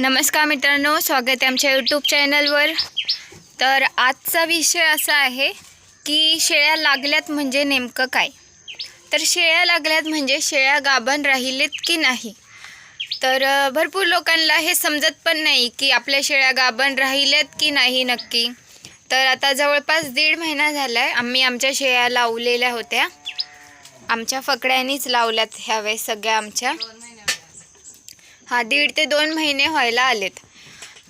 नमस्कार मित्रांनो स्वागत आहे आमच्या यूट्यूब चॅनलवर तर आजचा विषय असा आहे की शेळ्या लागल्यात म्हणजे नेमकं काय? तर शेळ्या लागल्यात म्हणजे शेळ्या गाभण राहिलेत की नाही? तर भरपूर लोकांना हे समजत पण नाही की आपल्या शेळ्या गाभण राहिल्यात की नाही नक्की. तर आता जवळपास दीड महिना झाला आहे आम्ही आमच्या शेळ्या लावलेल्या होत्या. आमच्या फकड्यांनीच लावल्यात ह्यावेळेस सगळ्या आमच्या. हा दीड ते दोन महिने व्हायला आलेत.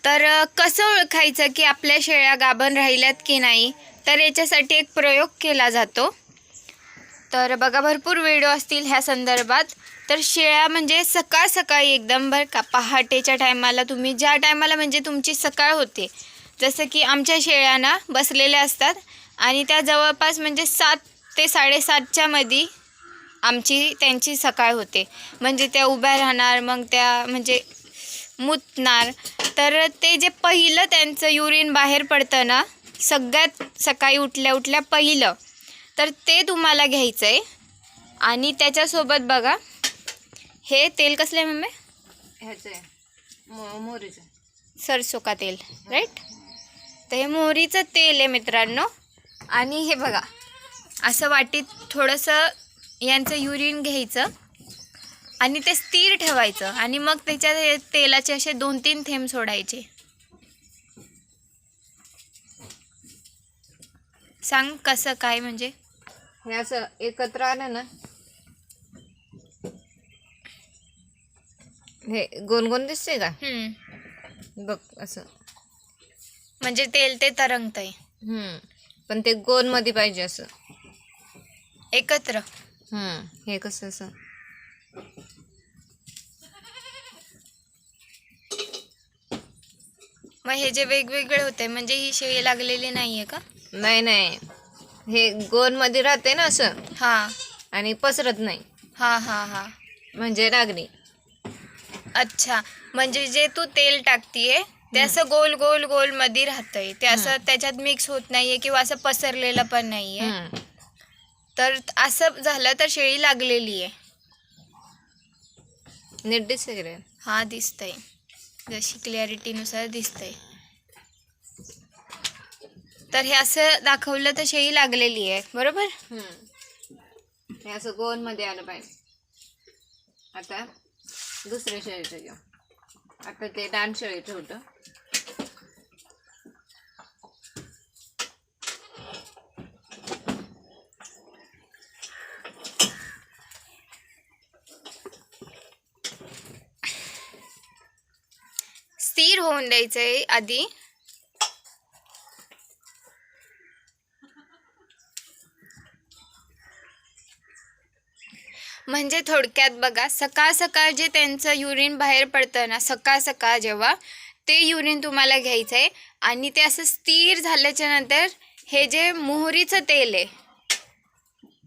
तर कसं ओळखायचं की आपल्या शेळ्या गाभण राहिल्यात की नाही? तर याच्यासाठी एक प्रयोग केला जातो. तर बघा भरपूर व्हिडिओ असतील ह्या संदर्भात. तर शेळ्या म्हणजे सकाळ सकाळी एकदम बरं का पहाटेच्या टायमाला तुम्ही ज्या टायमाला म्हणजे तुमची सकाळ होते. जसं की आमच्या शेळ्यांना बसलेल्या असतात आणि त्या जवळपास म्हणजे सात ते साडेसातच्या मध्ये आमची त्यांची सकाळ होते. म्हणजे त्या उभ्या राहणार मग त्या म्हणजे मुतणार. तर ते जे पहिलं त्यांचं युरिन बाहेर पडतं ना सगळ्यात सकाळी उठल्या उठल्या पहिलं. तर ते तुम्हाला घ्यायचं आहे आणि त्याच्यासोबत बघा हे तेल कसलं आहे मम्मी? ह्याचं आहे. मो मोहरीचं. सरसो का तेल राईट तर हे मोहरीचं तेल आहे मित्रांनो. आणि हे बघा असं वाटीत थोडंसं यांचं युरिन घ्यायचं आणि ते स्थिर ठेवायचं आणि मग त्याच्यात हे तेलाचे असे दोन तीन थेंब सोडायचे सांग कसं काय म्हणजे हे असं एकत्र आलं ना हे गोल दिसते का हम्म. बघ असं म्हणजे तेल ते तरंगतंय हम्म. पण ते गोलमध्ये पाहिजे असं एकत्र. हे कसं असं? मग हे जे वेगवेगळे होते म्हणजे ही शेळी लागलेली नाहीये का? नाही नाही. हे गोलमध्ये राहते ना असं? हा. आणि पसरत नाही. हा हा हा. म्हणजे लागणी अच्छा. म्हणजे जे तू तेल टाकतीये ते असं गोल गोल गोलमध्ये राहतंय. ते असं त्याच्यात मिक्स होत नाहीये किंवा असं पसरलेलं पण नाहीये. हम्म. तर असं झालं तर शेळी लागलेली आहे. नीट दिसते का रे? हा दिसतंय. जशी क्लॅरिटीनुसार दिसतंय. तर हे असं दाखवलं तर शेळी लागलेली आहे. बरोबर? हम्म. हे असं गोलमध्ये आलं पाहिजे. आता दुसऱ्या शेळीचं घेऊ. आता ते डान शेळीचं होतं. स्थिर होऊन आहे आधी. म्हणजे थोडक्यात बघा सकाळ सकाळ जे त्यांचं युरिन बाहेर पडतं ना सकाळ सकाळ जेव्हा ते युरिन तुम्हाला घ्यायचं आहे आणि ते असं स्थिर झाल्याच्यानंतर हे जे मोहरीचं तेल आहे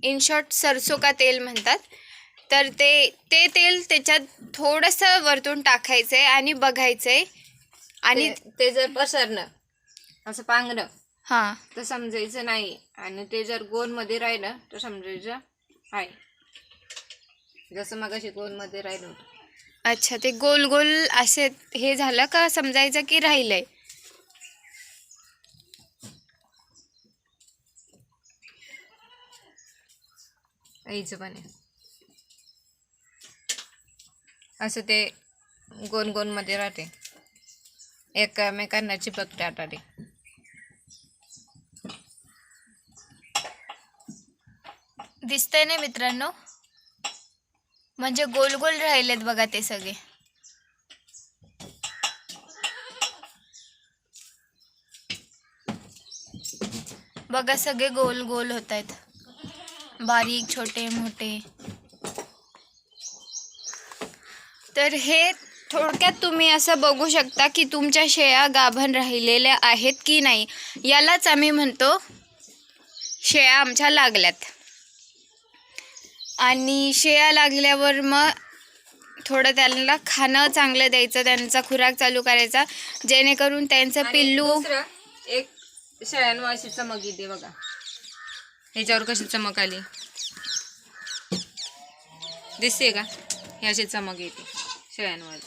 इन शॉर्ट सरसो का तेल म्हणतात तर ते ते तेल त्याच्यात थोडंसं वरतून टाकायचं आहे आणि बघायचं आहे आणि ते जर पसरलं असं पांगलं हां. तर समजायचं नाही. आणि ते जर गोलमध्ये राहिलं तर समजायचं आहे. जसं मग अशी गोलमध्ये राहिलं होतं. अच्छा ते गोल गोल असे हे झालं का? समजायचं की राहिलंय? आईचं पण आहे. असं ते गोल गोलमध्ये राहते. एकमेकांना चिपक आता दिसतंय ना मित्रांनो? म्हणजे गोल गोल राहिलेत बघा ते सगळे. बघा सगळे गोल गोल होत आहेत बारीक छोटे मोठे. तर हे थोडक्यात तुम्ही असं बघू शकता की तुमच्या शेळ्या गाभण राहिलेल्या आहेत की नाही यालाच आम्ही म्हणतो शेळ्या आमच्या लागल्यात. आणि शेळ्या लागल्यावर मग थोडं त्यांना खाणं चांगलं द्यायचं त्यांचा खुराक चालू करायचा जेणेकरून त्यांचं पिल्लू एक शेळ्यांवर अशी चमक येते बघा. ह्याच्यावर कशी चमक आली? दिसते का? ही अशी चमक येते शेळ्यांवर.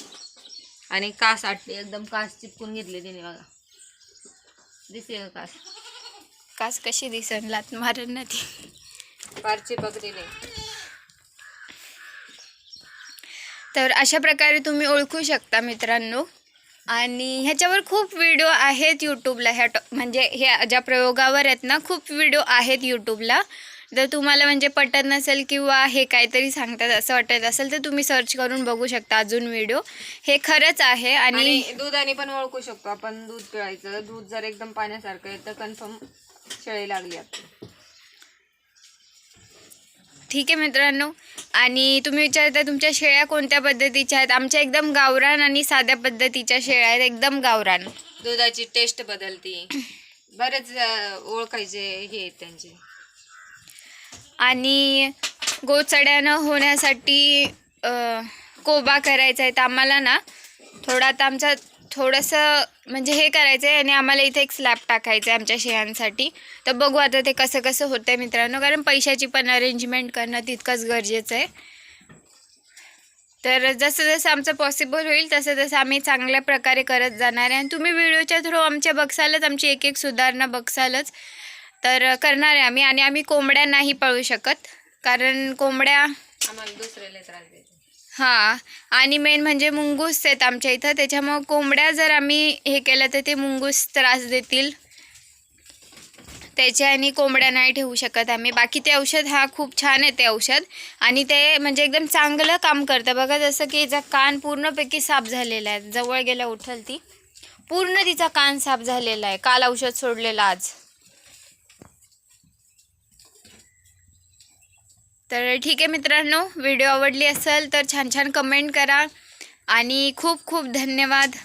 आणि कास आटली एकदम कास चिपकून घेतली तिने बघा. दिसते का कास? कास कशी दिसन लात मारन ना ती. फार चिपकलेली तर अशा प्रकारे तुम्ही ओळखू शकता मित्रांनो. आणि ह्याच्यावर खूप व्हिडिओ आहेत यूट्यूबला ह्या टॉ म्हणजे ह्या ज्या प्रयोगावर आहेत ना खूप व्हिडिओ आहेत यूट्यूबला जर तुम्हाला म्हणजे पटत नसेल किंवा हे काहीतरी सांगतात असं वाटत असेल तर तुम्ही सर्च करून बघू शकता अजून व्हिडिओ हे खरंच आहे आणि आणि दुधाने पण ओळखू शकतो आपण दूध पिळायचं. दूध जर एकदम पाण्यासारखं आहे तर कन्फर्म शेळी लागली आपली ठीक आहे मित्रांनो. आणि तुम्ही विचारता तुमच्या शेळ्या कोणत्या पद्धतीच्या आहेत? आमच्या एकदम गावरान आणि साध्या पद्धतीच्या शेळ्या आहेत एकदम गावरान. दुधाची टेस्ट बदलती. बरेच ओळखायचे हे आहेत त्यांचे. आणि गोचड्यानं होण्यासाठी कोबा करायचा आहे. तर आम्हाला ना थोडा आता आमचा थोडंसं म्हणजे हे करायचं आहे आणि आम्हाला इथे एक स्लॅब टाकायचं आहे आमच्या शेळ्यांसाठी तर बघू आता ते कसं कसं होतं आहे मित्रांनो. कारण पैशाची पण अरेंजमेंट करणं तितकंच गरजेचं आहे. तर जसं जसं आमचं पॉसिबल होईल तसं तसं आम्ही चांगल्या प्रकारे करत जाणार आहे. आणि तुम्ही व्हिडिओच्या थ्रू आमच्या बघसालच आमची एक एक सुधारणा बघसालच तर करणार आहे आम्ही आणि आम्ही कोंबड्या नाही पळू शकत. कारण कोंबड्या हां आणि मेन म्हणजे मुंगूस आहेत आमच्या इथं. त्याच्यामुळं कोंबड्या जर आम्ही हे केलं तर ते मुंगूस त्रास देतील. त्याच्या आणि कोंबड्या नाही ठेवू शकत आम्ही. बाकी ते औषध हा खूप छान आहे ते औषध. आणि ते म्हणजे एकदम चांगलं काम करतं. बघा जसं की याचा कान पूर्णपैकी साफ झालेला आहे. जवळ गेल्या उठल ती पूर्ण तिचा कान साफ झालेला आहे. काल औषध सोडलेलं आज. तर ठीक आहे मित्रांनो व्हिडिओ आवडली असेल तर छान छान कमेंट करा. आणि खूप खूप धन्यवाद.